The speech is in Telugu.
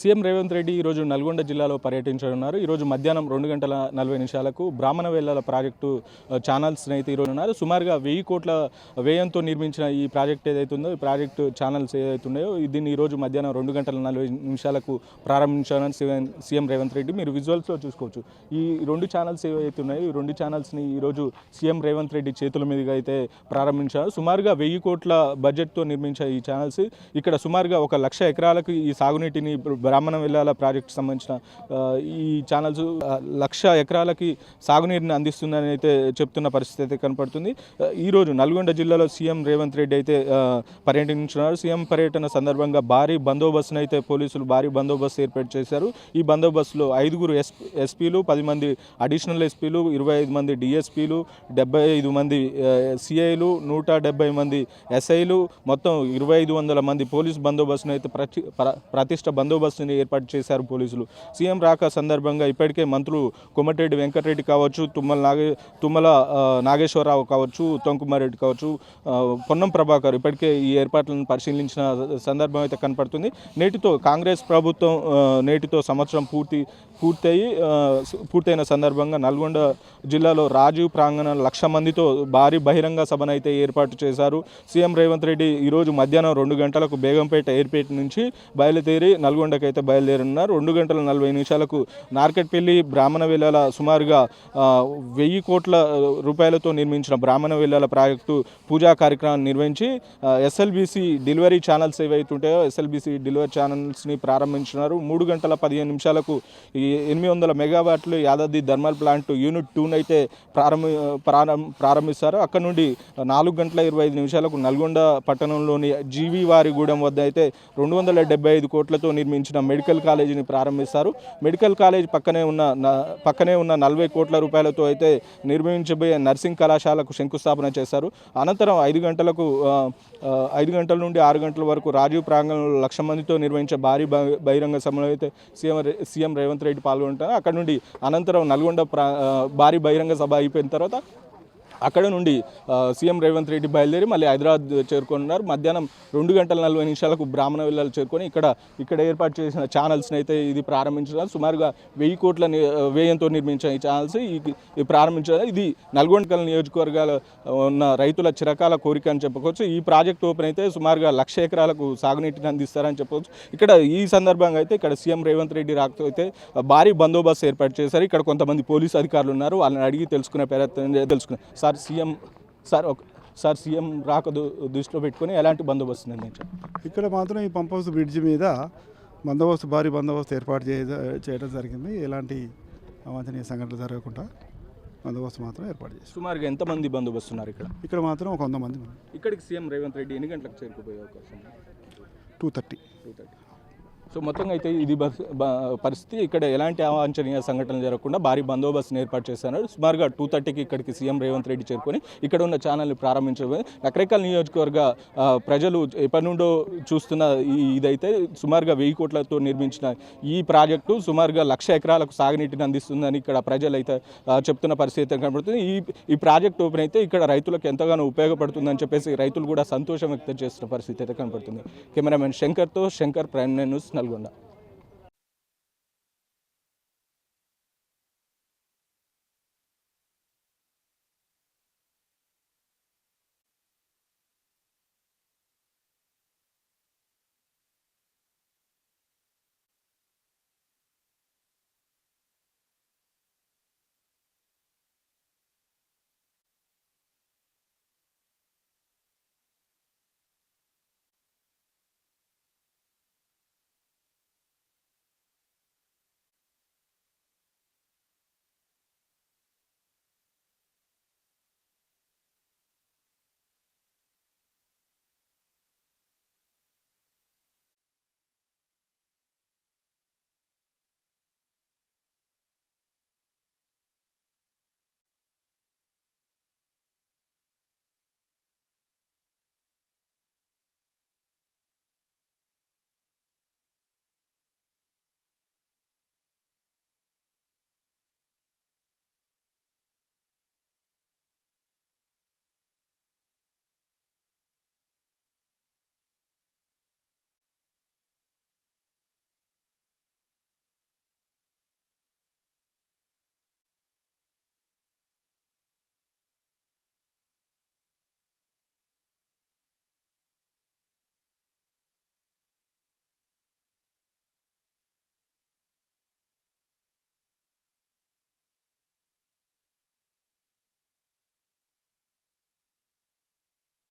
సీఎం రేవంత్ రెడ్డి ఈరోజు నల్గొండ జిల్లాలో పర్యటించనున్నారు. ఈరోజు మధ్యాహ్నం రెండు గంటల నలభై నిమిషాలకు బ్రాహ్మణ వేలాల ప్రాజెక్టు ఛానల్స్ని ఛానల్స్ అయితే ఈరోజు ఉన్నారు. సుమారుగా వెయ్యి కోట్ల వ్యయంతో నిర్మించిన ఈ ప్రాజెక్ట్ ఏదైతే ఉందో ఈ ప్రాజెక్టు ఛానల్స్ ఏదైతే ఉన్నాయో దీన్ని ఈరోజు మధ్యాహ్నం రెండు గంటల నలభై నిమిషాలకు ప్రారంభించాలని సీఎం సీఎం రేవంత్ రెడ్డి. మీరు విజువల్స్లో చూసుకోవచ్చు. ఈ రెండు ఛానల్స్ ఏవైతే ఉన్నాయో ఈ రెండు ఛానల్స్ని ఈరోజు సీఎం రేవంత్ రెడ్డి చేతుల మీదుగా అయితే ప్రారంభించారు. సుమారుగా వెయ్యి కోట్ల బడ్జెట్తో నిర్మించే ఈ ఛానల్స్ ఇక్కడ సుమారుగా ఒక లక్ష ఎకరాలకు ఈ సాగునీటిని బ్రాహ్మణ వెళ్ళాల ప్రాజెక్టు సంబంధించిన ఈ ఛానల్స్ లక్ష ఎకరాలకి సాగునీరుని అందిస్తుందని అయితే చెప్తున్న పరిస్థితి అయితే కనపడుతుంది. ఈరోజు నల్గొండ జిల్లాలో సీఎం రేవంత్ రెడ్డి అయితే పర్యటించున్నారు. సీఎం పర్యటన సందర్భంగా భారీ బందోబస్తును అయితే పోలీసులు భారీ బందోబస్తు ఏర్పాటు చేశారు. ఈ బందోబస్తులో ఐదుగురు ఎస్ ఎస్పీలు పది మంది అడిషనల్ ఎస్పీలు ఇరవై ఐదు మంది డిఎస్పీలు డెబ్బై ఐదు మంది సిఐలు నూట డెబ్బై మంది ఎస్ఐలు మొత్తం ఇరవై ఐదు వందల మంది పోలీస్ బందోబస్తును అయితే ప్రతి ప్ర- ప్రతిష్ట బందోబస్తుని ఏర్పాటు చేశారు పోలీసులు. సీఎం రాక సందర్భంగా ఇప్పటికే మంత్రులు కొమ్మటిరెడ్డి వెంకటరెడ్డి కావచ్చు తుమ్మల నాగే తుమ్మల నాగేశ్వరరావు కావచ్చు ఉత్తమ్ కుమార్ రెడ్డి కావచ్చు పొన్నం ప్రభాకర్ ఇప్పటికే ఈ ఏర్పాట్లను పరిశీలించిన సందర్భం అయితే కనపడుతుంది. నేటితో కాంగ్రెస్ ప్రభుత్వం నేటితో సంవత్సరం పూర్తి పూర్తయి పూర్తయిన సందర్భంగా నల్గొండ జిల్లాలో రాజీవ్ ప్రాంగణ లక్ష మందితో భారీ బహిరంగ సభను అయితే ఏర్పాటు చేశారు. సీఎం రేవంత్ రెడ్డి ఈరోజు మధ్యాహ్నం రెండు గంటలకు బేగంపేట ఎయిర్పేట్ నుంచి బయలుదేరి నల్గొండ అయితే బయలుదేరున్నారు రెండు గంటల నలభై నిమిషాలకు నార్కెట్పల్లి బ్రాహ్మణ విల్లాల సుమారుగా వెయ్యి కోట్ల రూపాయలతో నిర్మించిన బ్రాహ్మణ విల్లాల ప్రాజెక్టు పూజా కార్యక్రమాన్ని నిర్వహించి ఎస్ఎల్బిసి డెలివరీ ఛానల్స్ ఏవైతే ఉంటాయో ఎస్ఎల్బిసి డెలివరీ ఛానల్స్ని ప్రారంభించినారు. మూడు గంటల పదిహేను నిమిషాలకు ఈ ఎనిమిది వందల మెగావాట్లు యాదాద్రి థర్మల్ ప్లాంట్ యూనిట్ టూన్ అయితే ప్రారంభ ప్రారంభ ప్రారంభిస్తారు. అక్కడ నుండి నాలుగు గంటల ఇరవై ఐదు నిమిషాలకు నల్గొండ పట్టణంలోని జీవి వారిగూడెం వద్ద అయితే రెండు వందల డెబ్బై ఐదు కోట్లతో సంబంధించిన మెడికల్ కాలేజీని ప్రారంభిస్తారు. మెడికల్ కాలేజ్ పక్కనే ఉన్న న- పక్కనే ఉన్న నలభై కోట్ల రూపాయలతో అయితే నిర్మించబోయే నర్సింగ్ కళాశాలకు శంకుస్థాపన చేశారు. అనంతరం ఐదు గంటలకు ఐదు గంటల నుండి ఆరు గంటల వరకు రాజీవ్ ప్రాంగణంలో లక్ష మందితో నిర్వహించే భారీ బహిరంగ సభలో అయితే సీఎం సీఎం రేవంత్ రెడ్డి పాల్గొంటారు. అక్కడ నుండి అనంతరం నల్గొండ ప్రా భారీ బహిరంగ సభ అయిపోయిన తర్వాత అక్కడ నుండి సీఎం రేవంత్ రెడ్డి బయలుదేరి మళ్ళీ హైదరాబాద్ చేరుకున్నారు. మధ్యాహ్నం రెండు గంటల నలభై నిమిషాలకు బ్రాహ్మణ విల్లాలు చేరుకొని ఇక్కడ ఇక్కడ ఏర్పాటు చేసిన ఛానల్స్ని అయితే ఇది ప్రారంభించడం. సుమారుగా వెయ్యి కోట్ల వ్యయంతో నిర్మించిన ఈ ఛానల్స్ ఈ ప్రారంభించడం. ఇది నల్గొండ నియోజకవర్గాల ఉన్న రైతుల చిరకాల కోరిక అని చెప్పుకోవచ్చు. ఈ ప్రాజెక్ట్ ఓపెన్ అయితే సుమారుగా లక్ష ఎకరాలకు సాగునీటిని అందిస్తారని చెప్పవచ్చు ఇక్కడ ఈ సందర్భంగా అయితే ఇక్కడ సీఎం రేవంత్ రెడ్డి రాకతో అయితే భారీ బందోబస్తు ఏర్పాటు చేశారు. ఇక్కడ కొంతమంది పోలీసు అధికారులు ఉన్నారు. వాళ్ళని అడిగి తెలుసుకునే ప్రయత్నం చే- తెలుసుకునే sir CM sir sir CM రాక దృష్టిలో పెట్టుకొని ఎలాంటి బందోబస్తు నిర్ణయించారు ఇక్కడ మాత్రం ఈ పంప్ హౌస్ బ్రిడ్జ్ మీద బందోబస్తు భారీ బందోబస్తు ఏర్పాటు చేయ చేయడం జరిగింది. ఎలాంటి అవాంఛనీయ సంఘటనలు జరగకుండా బందోబస్తు మాత్రం ఏర్పాటు చేశారు. సుమారుగా ఎంతమంది బందోబస్తు ఉన్నారు ఇక్కడ? ఇక్కడ మాత్రం ఒక వంద మంది ఇక్కడికి సీఎం రేవంత్ రెడ్డి ఎన్ని గంటలకు చేరుకుపోయే అవకాశం? Two thirty. Two thirty. So మొత్తంగా అయితే ఇది పరిస్థితి. ఇక్కడ ఎలాంటి అవాంఛనీయ సంఘటనలు జరగకుండా భారీ బందోబస్తు ఏర్పాటు చేశారు. సుమారుగా టూ థర్టీకి ఇక్కడికి సీఎం రేవంత్ రెడ్డి చేరుకొని ఇక్కడ ఉన్న ఛానల్ని ప్రారంభించబోయి రకరకాల నియోజకవర్గ ప్రజలు ఎప్పటి నుండో చూస్తున్న ఈ ఇదైతే సుమారుగా వెయ్యి కోట్లతో నిర్మించిన ఈ ప్రాజెక్టు సుమారుగా లక్ష ఎకరాలకు సాగునీటిని అందిస్తుందని ఇక్కడ ప్రజలు అయితే చెప్తున్న పరిస్థితి అయితే కనబడుతుంది. ఈ ఈ ప్రాజెక్ట్ ఓపెన్ అయితే ఇక్కడ రైతులకు ఎంతగానో ఉపయోగపడుతుందని చెప్పేసి రైతులు కూడా సంతోషం వ్యక్తం చేస్తున్న పరిస్థితి అయితే కనబడుతుంది. కెమెరామెన్ శంకర్తో శంకర్ ప్రైమ్ న్యూస్ నల్గొండ